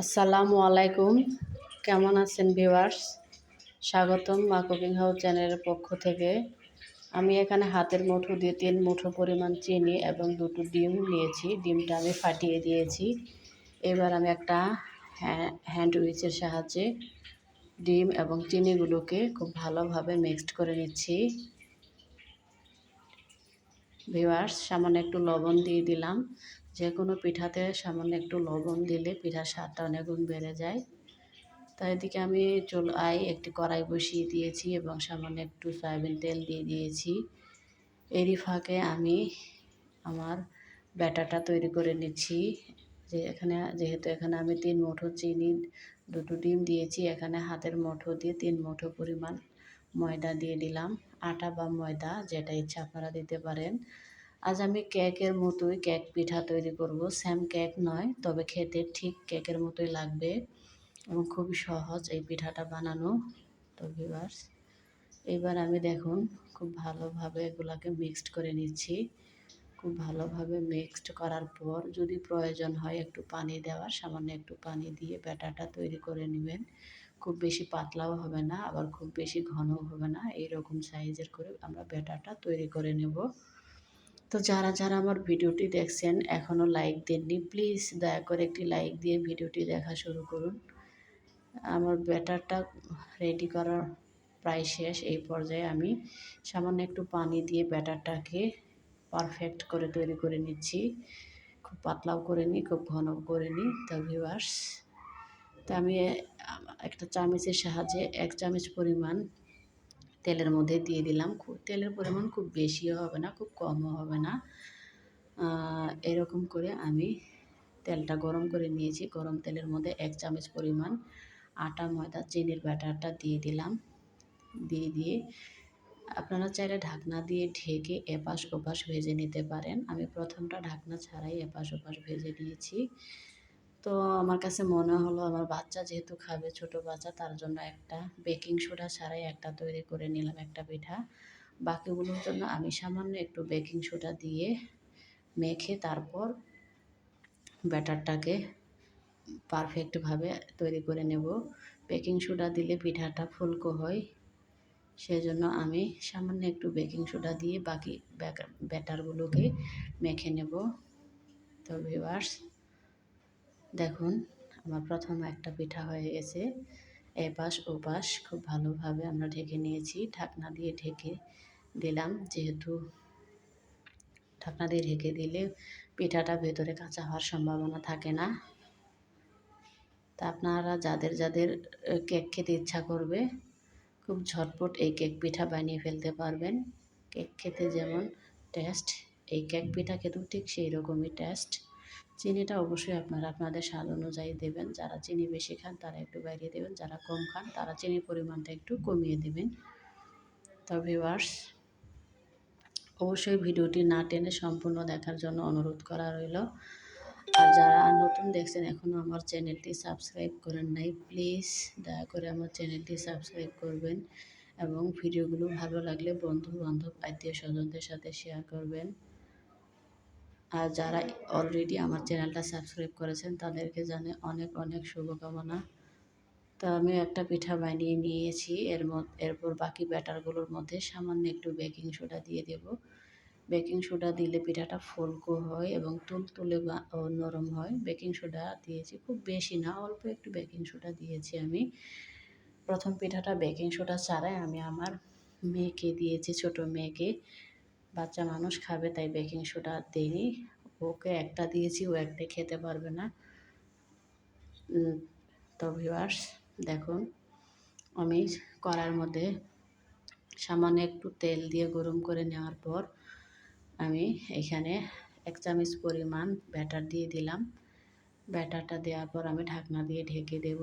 আসসালামু আলাইকুম। কেমন আছেন ভিউয়ার্স? স্বাগতম মা কুকিং হাউস চ্যানেলের পক্ষ থেকে। আমি এখানে হাতের মুঠো দিয়ে তিন মুঠো পরিমাণ চিনি এবং দুটো ডিম নিয়েছি। ডিমটা আমি ফাটিয়ে দিয়েছি। এবার আমি একটা হ্যান্ড উইচের সাহায্যে ডিম এবং চিনিগুলোকে খুব ভালোভাবে মিক্সড করে নিচ্ছি। ভিওয়ার্স সামান্য একটু লবণ দিয়ে দিলাম। যে কোনো পিঠাতে সামান্য একটু লবণ দিলে পিঠার স্বাদটা অনেক গুণ বেড়ে যায়। তাই এদিকে আমি আই একটি কড়াই বসিয়ে দিয়েছি এবং সামান্য একটু সয়াবিন তেল দিয়ে দিয়েছি। এরই ফাঁকে আমি আমার ব্যাটাটা তৈরি করে নিচ্ছি। যে এখানে, যেহেতু এখানে আমি তিন মুঠো চিনি, দুটো ডিম দিয়েছি, এখানে হাতের মুঠো দিয়ে তিন মুঠো পরিমাণ ময়দা দিয়ে দিলাম। আটা বা ময়দা, যেটা ইচ্ছা আপনারা দিতে পারেন। আজ আমি কেকের মতোই কেক পিঠা তৈরি করব। স্যাম কেক নয়, তবে খেতে ঠিক কেকের মতোই লাগবে এবং খুবই সহজ এই পিঠাটা বানানো। তো ভিউয়ার্স এবার আমি দেখুন, খুব ভালোভাবে এগুলাকে মিক্সড করে নিচ্ছি। খুব ভালোভাবে মিক্সড করার পর যদি প্রয়োজন হয় একটু পানি দেওয়ার, সামান্য একটু পানি দিয়ে ব্যাটাটা তৈরি করে নেবেন। খুব বেশি পাতলাও হবে না, আবার খুব বেশি ঘনও হবে না। এই রকম সাইজের করে আমরা ব্যাটাটা তৈরি করে নেব। তো যারা যারা আমার ভিডিওটি দেখছেন, এখনও লাইক দেননি, প্লিজ দয়া করে একটি লাইক দিয়ে ভিডিওটি দেখা শুরু করুন। আমার ব্যাটারটা রেডি করার প্রায় শেষ। এই পর্যায়ে আমি সামান্য একটু পানি দিয়ে ব্যাটারটাকে পারফেক্ট করে তৈরি করে নিচ্ছি। খুব পাতলাও করে নিই খুব ঘন করে নিই তা ভিউয়ার্স তা আমি একটা চামচের সাহায্যে এক চামচ পরিমাণ তেলের মধ্যে দিয়ে দিলাম। খুব তেলের পরিমাণ খুব বেশিও হবে না, খুব কমও হবে না। এরকম করে আমি তেলটা গরম করে নিয়েছি। গরম তেলের মধ্যে এক চামচ পরিমাণ আটা, ময়দা, চিনির ব্যাটারটা দিয়ে দিলাম। দিয়ে দিয়ে আপনারা চাইলে ঢাকনা দিয়ে ঢেকে এপাশ ওপাশ ভেজে নিতে পারেন। আমি প্রথমটা ঢাকনা ছাড়াই এপাশ ওপাশ ভেজে নিয়েছি। তো আমার কাছে মনে হলো আমার বাচ্চা যেহেতু খাবে, ছোট বাচ্চা, তার জন্য একটা বেকিং সোডা ছাড়াই একটা তৈরি করে নিলাম, একটা পিঠা। বাকিগুলোর জন্য আমি সামান্য একটু বেকিং সোডা দিয়ে মেখে তারপর ব্যাটারটাকে পারফেক্টভাবে তৈরি করে নেব। বেকিং সোডা দিলে পিঠাটা ফুলকো হয়, সেজন্য আমি সামান্য একটু বেকিং সোডা দিয়ে বাকি ব্যাটারগুলোকে মেখে নেব। তো ভিউয়ার্স দেখুন, আমার প্রথম একটা পিঠা হয়ে গেছে। এপাশ ওপাশ খুব ভালোভাবে আমরা ঢেকে নিয়েছি। ঢাকনা দিয়ে ঢেকে দিলাম, যেহেতু ঢাকনা দিয়ে ঢেকে দিলে পিঠাটা ভেতরে কাঁচা হওয়ার সম্ভাবনা থাকে না। তা আপনারা যাদের যাদের কেক খেতে ইচ্ছা করবে, খুব ঝটপট এই কেক পিঠা বানিয়ে ফেলতে পারবেন। কেক খেতে যেমন টেস্ট, এই কেক পিঠা খেতেও ঠিক সেই রকমই টেস্ট। চিনিটা অবশ্যই আপনারা আপনাদের স্বাদ অনুযায়ী দেবেন। যারা চিনি বেশি খান, তারা একটু বাড়িয়ে দেবেন। যারা কম খান, তারা চিনির পরিমাণটা একটু কমিয়ে দেবেন। তো ভিউয়ার্স, অবশ্যই ভিডিওটি না টেনে সম্পূর্ণ দেখার জন্য অনুরোধ করা রইল। আর যারা নতুন দেখছেন এখনও আমার চ্যানেলটি সাবস্ক্রাইব করেন নাই, প্লিজ দয়া করে আমার চ্যানেলটি সাবস্ক্রাইব করবেন এবং ভিডিওগুলো ভালো লাগলে বন্ধু বান্ধব আত্মীয় স্বজনদের সাথে শেয়ার করবেন। আর যারা অলরেডি আমার চ্যানেলটা সাবস্ক্রাইব করেছেন, তাদেরকে জানে অনেক অনেক শুভকামনা। তো আমি একটা পিঠা বানিয়ে নিয়েছি। এর এরপর বাকি ব্যাটারগুলোর মধ্যে সামান্য একটু বেকিং সোডা দিয়ে দেব। বেকিং সোডা দিলে পিঠাটা ফুলকো হয় এবং তুলতুলে নরম হয়। বেকিং সোডা দিয়েছি, খুব বেশি না, অল্প একটু বেকিং সোডা দিয়েছি আমি। প্রথম পিঠাটা বেকিং সোডা ছাড়াই আমি আমার মেয়েকে দিয়েছি, ছোট মেয়েকে। বাচ্চা মানুষ খাবে, তাই বেকিং সোডা দিইনি। ওকে একটা দিয়েছি, ও একটা খেতে পারবে না। তো ভিউয়ার্স দেখুন, আমি কড়ার মধ্যে সামান্য একটু তেল দিয়ে গরম করে নেওয়ার পর আমি এখানে এক চামচ পরিমাণ ব্যাটার দিয়ে দিলাম। ব্যাটারটা দেওয়ার পর আমি ঢাকনা দিয়ে ঢেকে দেব।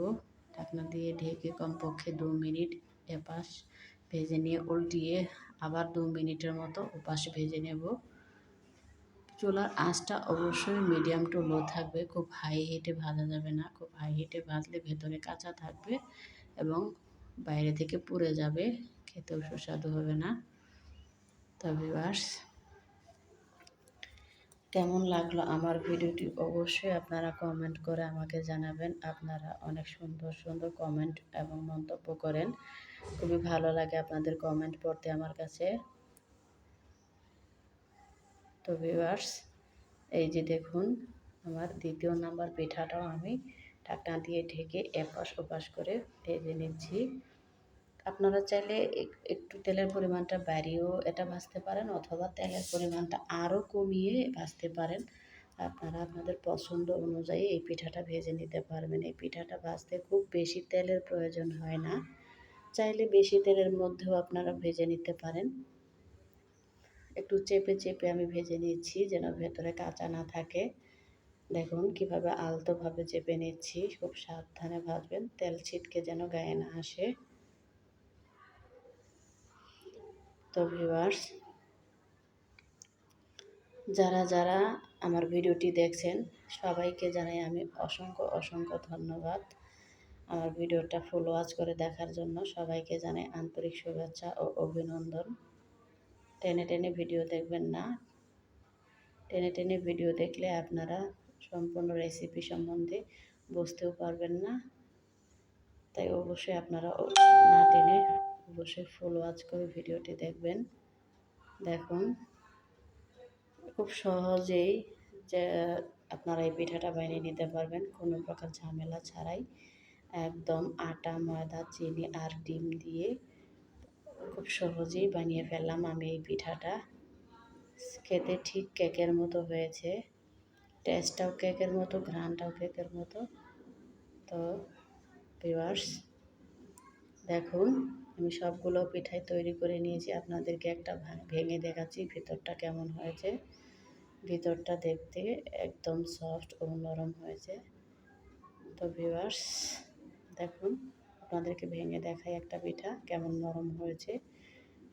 ঢাকনা দিয়ে ঢেকে কমপক্ষে দু মিনিট এপাশ ভেজে নিয়ে উল্টিয়ে আবার দু মিনিটের মতো ওপাশ ভেজে নেব। চুলার আঁচটা অবশ্যই মিডিয়াম টু লো থাকবে, খুব হাই হিটে ভাজা যাবে না। খুব হাই হিটে ভাজলে ভেতরে কাঁচা থাকবে এবং বাইরে থেকে পুড়ে যাবে, খেতেও সুস্বাদু হবে না। তবে বাস কেমন লাগল আমার ভিডিওটি অবশ্যই আপনারা কমেন্ট করে আমাকে জানাবেন। আপনারা অনেক সুন্দর সুন্দর কমেন্ট এবং মন্তব্য করেন। খুবই ভালো লাগে আপনাদের কমেন্ট পড়তে আমার কাছে। তো ভিউয়ার্স এই যে দেখুন, আমার দ্বিতীয় নাম্বার পিঠাটাও আমি ঢাকনা দিয়ে ঢেকে এপাশ ওপাশ করে ভেজে নিচ্ছি। আপনারা চাইলে একটু তেলের পরিমাণটা বাড়িয়েও এটা ভাজতে পারেন অথবা তেলের পরিমাণটা আরও কমিয়ে ভাজতে পারেন। আপনারা আপনাদের পছন্দ অনুযায়ী এই পিঠাটা ভেজে নিতে পারবেন। এই পিঠাটা ভাজতে খুব বেশি তেলের প্রয়োজন হয় না। চাইলে বেশি তেলের মধ্যেও আপনারা ভেজে নিতে পারেন। একটু চেপে চেপে আমি ভেজে নিচ্ছি যেন ভেতরে কাঁচা না থাকে। দেখুন কীভাবে আলতোভাবে চেপে নিচ্ছি, খুব সাবধানে ভাজবেন, তেল ছিটকে যেন গায়ে না আসে। তো ভিউয়ার্স যারা যারা আমার ভিডিওটি দেখছেন, সবাইকে জানাই আমি অসংখ্য অসংখ্য ধন্যবাদ। আমার ভিডিওটা ফুল ওয়াচ করে দেখার জন্য সবাইকে জানাই আন্তরিক শুভেচ্ছা ও অভিনন্দন। টেনে টেনে ভিডিও দেখবেন না। টেনে টেনে ভিডিও দেখলে আপনারা সম্পূর্ণ রেসিপি সম্বন্ধে বুঝতেও পারবেন না। তাই অবশ্যই আপনারা না টেনে অবশ্যই ফুল ওয়াচ করে ভিডিওটি দেখবেন। দেখুন, খুব সহজেই যে আপনারা এই পিঠাটা বানিয়ে নিতে পারবেন, কোনো প্রকার ঝামেলা ছাড়াই। একদম আটা, ময়দা, চিনি আর ডিম দিয়ে খুব সহজেই বানিয়ে ফেললাম আমি এই পিঠাটা। খেতে ঠিক কেকের মতো হয়েছে। টেস্টটাও কেকের মতো ঘ্রানটাও কেকের মতো। তো ভিউয়ার্স দেখুন, আমি সবগুলো পিঠাই তৈরি করে নিয়েছি। আপনাদেরকে একটা ভেঙে দেখাচ্ছি ভিতরটা কেমন হয়েছে। ভিতরটা দেখতে একদম সফট ও নরম হয়েছে। তো ভিউয়ার্স দেখুন, আপনাদেরকে ভেঙে দেখাই একটা পিঠা, কেমন নরম হয়েছে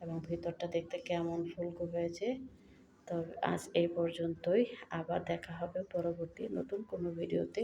এবং ভিতরটা দেখতে কেমন ফুলকো হয়েছে। তো আজ এই পর্যন্তই, আবার দেখা হবে পরবর্তী নতুন কোনো ভিডিওতে।